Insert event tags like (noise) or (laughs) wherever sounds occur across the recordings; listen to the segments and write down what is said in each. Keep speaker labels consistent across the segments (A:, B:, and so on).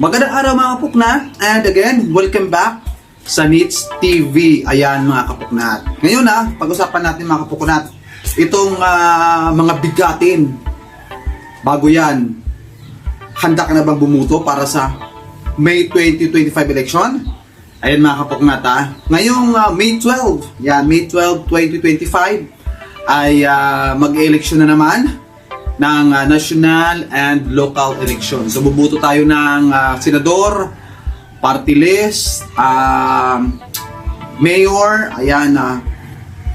A: Magandang araw mga kapuknat and again, welcome back sa Nits TV. Ayan mga kapuknat. Ngayon na, pag-usapan natin mga kapuknat, itong ah, mga bigatin. Bago yan, handa ka na bang bumuto para sa May 2025 election? Ayan mga kapuknat ha. Ngayong ah, May 12, yan, May 12, 2025, ay ah, mag-election na naman ng ah, national and local election. So bubuto tayo ng ah, senador, party list, um, mayor, ayan ah,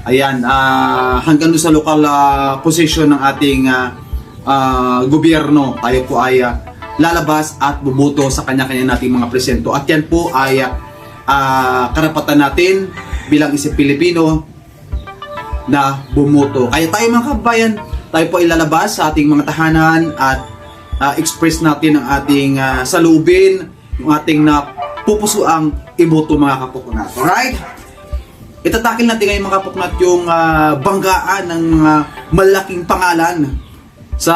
A: ayan ah, hanggang sa local ah, position ng ating ah, ah, gobyerno. Tayo po ay ah, lalabas at bubuto sa kanya-kanya nating mga presento. At yan po ay ah, ah, karapatan natin bilang isang Pilipino na bumuto. Kaya tayo mga kabayan, tayo po ay lalabas sa ating mga tahanan at ah, express natin ang ating uh, salubin, yung ating na pupusuang iboto mga kapuknat. Alright? Itatakil natin ngayon mga kapuknat yung ah, banggaan ng mga malaking pangalan sa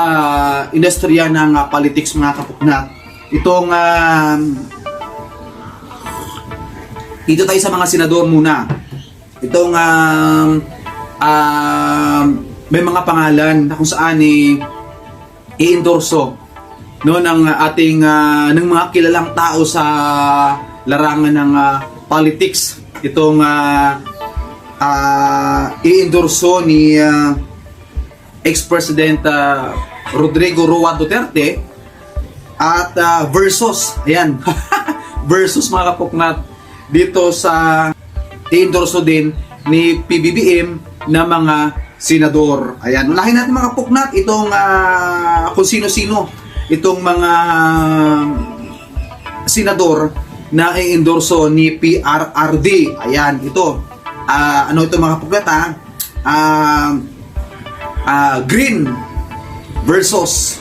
A: industriya ng ah, politics mga kapuknat. Itong ah, dito tayo sa mga senador muna. Itong um, um, may mga pangalan na kung saan eh, i-endorso no ng ating ah, ng mga kilalang tao sa larangan ng ah, politics. Itong ah, ah, i-endorso ni ah, ex-president ah, Rodrigo Roa Duterte at ah, versus ayan (laughs) versus mga kapuknat dito sa i-endorso din ni PBBM na mga senador. Ayan, unahin natin mga kapuknat itong ah, kung sino-sino itong mga senador na i-endorso ni PRRD. Ayan, ito. Ah, ano ito mga kapuknat ha? Ah, ah, green versus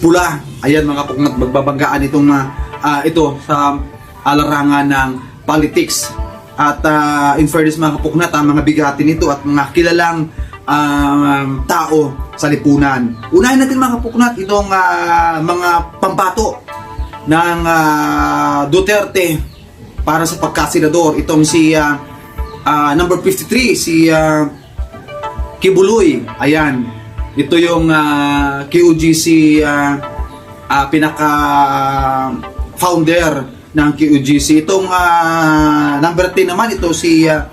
A: pula. Ayan mga kapuknat, magbabanggaan itong ah, ah, ito sa alarangan ng politics. At ah, in fairness mga kapuknat, ang mga bigatin nito at mga kilalang um, tao sa lipunan. Unahin natin mga kapuknat itong ah, mga pambato ng ah, Duterte para sa pagkasenador. Itong si ah, ah, number 53, si ah, Kibuloy. Ayan. Ito yung ah, QGC ah, ah, pinaka founder ng QGC. Itong ah, number 10 naman ito si ah,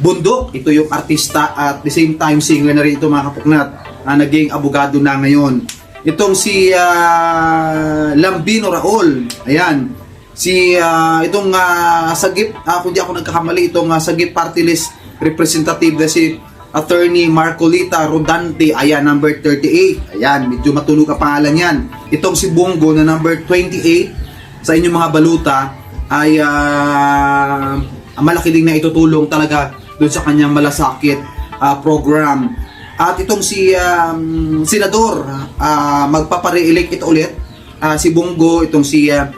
A: Bundok. Ito yung artista at the same time singer na rin ito mga kapuknat. na naging abogado na ngayon. Itong si ah, Lambino Raol. Ayan. Si ah, itong ah, Sagip, ah, kung di ako nagkakamali, itong ah, Sagip Party List representative na si Attorney Marcolita Rodante, ayan, number 38. Ayan, medyo matulog ang pangalan yan. Itong si Bongo na number 28 sa inyong mga baluta ay ah, malaki din na itutulong talaga doon sa kanyang malasakit ah, program. At itong si um, Senador, ah, magpapare-elect ito ulit, ah, si Bongo, itong si ah,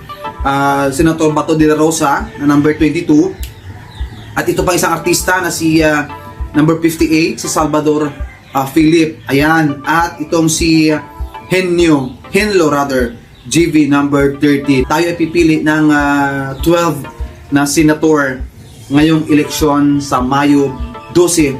A: ah, Senator Bato de la Rosa na number 22. At ito pa isang artista na si ah, number 58, si Salvador ah, Philip. Ayan. At itong si Henyo, Henlo rather, GV number 30. Tayo ay pipili ng ah, 12 na senator ngayong eleksyon sa Mayo 12,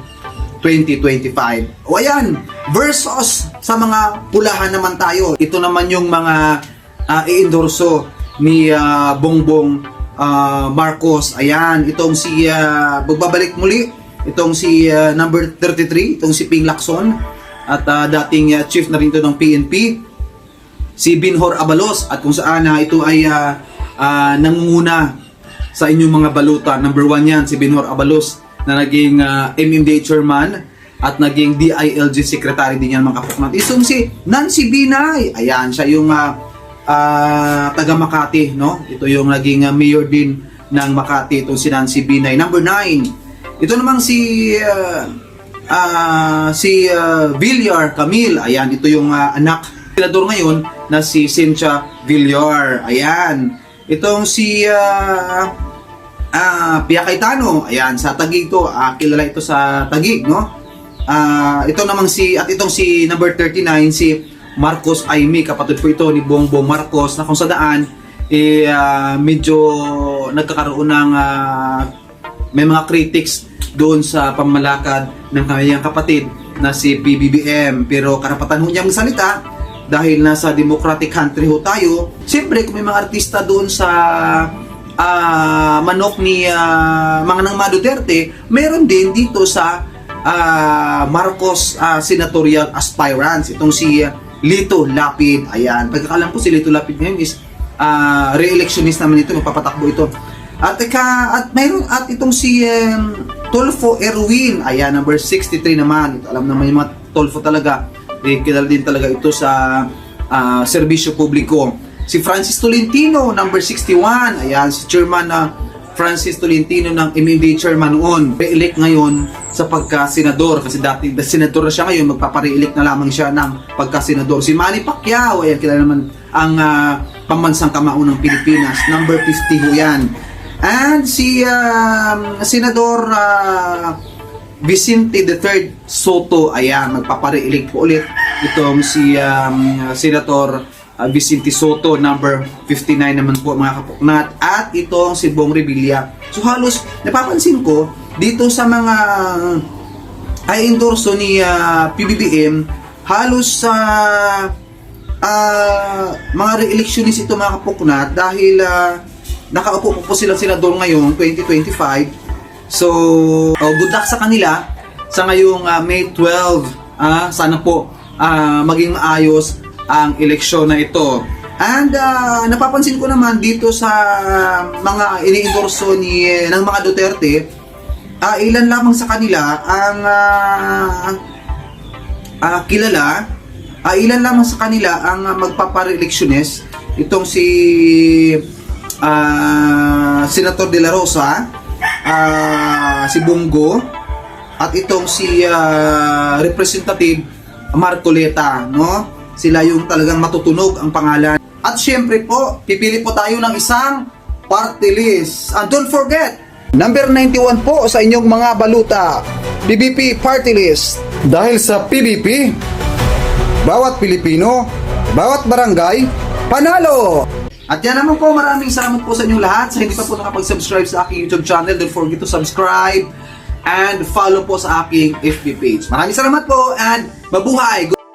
A: 2025. O ayan, versus sa mga pulahan naman tayo. Ito naman yung mga ah, i-endorso ni ah, Bongbong ah, Marcos. Ayan, itong si ah, magbabalik muli, itong si ah, number 33, itong si Ping Lacson at ah, dating ah, chief na rin to ng PNP si Binhor Abalos at kung saan ah, ito ay ah, ah, nangunguna sa inyong mga baluta. Number one yan, si Binhor Abalos na naging ah, MMDA chairman at naging DILG secretary din yan mga kapuknat. Isong si Nancy Binay. Ayan, siya yung ah, ah, taga Makati, no? Ito yung naging ah, mayor din ng Makati, itong si Nancy Binay. Number 9, ito namang si ah, ah, si ah, Villar Camille. Ayan, ito yung ah, anak senador ngayon na si Cynthia Villar. Ayan. Itong si ah ah Pia Cayetano. Ayan, sa Tagig to. Ah, kilala ito sa Tagig, no? Ah, ito namang si at itong si number 39 si Marcos Aimee, kapatid po ito ni Bongbong Marcos na kung sa daan eh ah, medyo nagkakaroon ng ah, may mga critics doon sa pamalakad ng kanyang kapatid na si PBBM pero karapatan ho niyang salita dahil nasa democratic country ho tayo siyempre kung may mga artista doon sa ah, manok ni ah, mga nang Duterte meron din dito sa ah, Marcos ah, senatorial aspirants itong si Lito Lapid ayan pagkakalam ko si Lito Lapid ngayon is ah, re-electionist naman ito magpapatakbo ito at ika, at mayroon at itong si um, Tolfo Erwin, ayan number 63 naman. Ito, alam naman yung mga Tolfo talaga. Eh, kilala din talaga ito sa ah, serbisyo publiko. Si Francis Tolentino, number 61. Ayan, si Chairman na Francis Tolentino ng MMD chairman noon. Re-elect ngayon sa pagka-senador kasi dati senador na siya ngayon, magpapare-elect na lamang siya ng pagka-senador. Si Manny Pacquiao, ayan, kilala naman ang ah, pambansang kamao ng Pilipinas. Number 50 ho yan. And si um, Senador ah, Vicente III Soto, ayan, magpapare-elect po ulit itong si um, Senator ah, Vicente Soto, number 59 naman po mga kapuknat. At itong si Bong Revilla. So halos, napapansin ko, dito sa mga ay endorso ni ah, PBBM, halos sa ah, mga re-electionist ito mga kapuknat dahil ah, nakaupo po po silang senador ngayon 2025 so oh, good luck sa kanila sa ngayong ah, May 12 ah, sana po ah, maging maayos ang eleksyon na ito. And ah, napapansin ko naman dito sa mga ini-endorso ni ng mga Duterte ah, ilan lamang sa kanila ang ah, ah, kilala ah, ilan lamang sa kanila ang uh, magpapare-electionist itong si ah, Senator De La Rosa ah, si Bungo at itong si ah, Representative Marcoleta no sila yung talagang matutunog ang pangalan at syempre po pipili po tayo ng isang party list and don't forget number 91 po sa inyong mga baluta PBP party list dahil sa PBP bawat Pilipino, bawat barangay, panalo! At yan naman po, maraming salamat po sa inyong lahat. Sa hindi pa po nakapag-subscribe sa aking YouTube channel, don't forget to subscribe and follow po sa aking FB page. Maraming salamat po and mabuhay!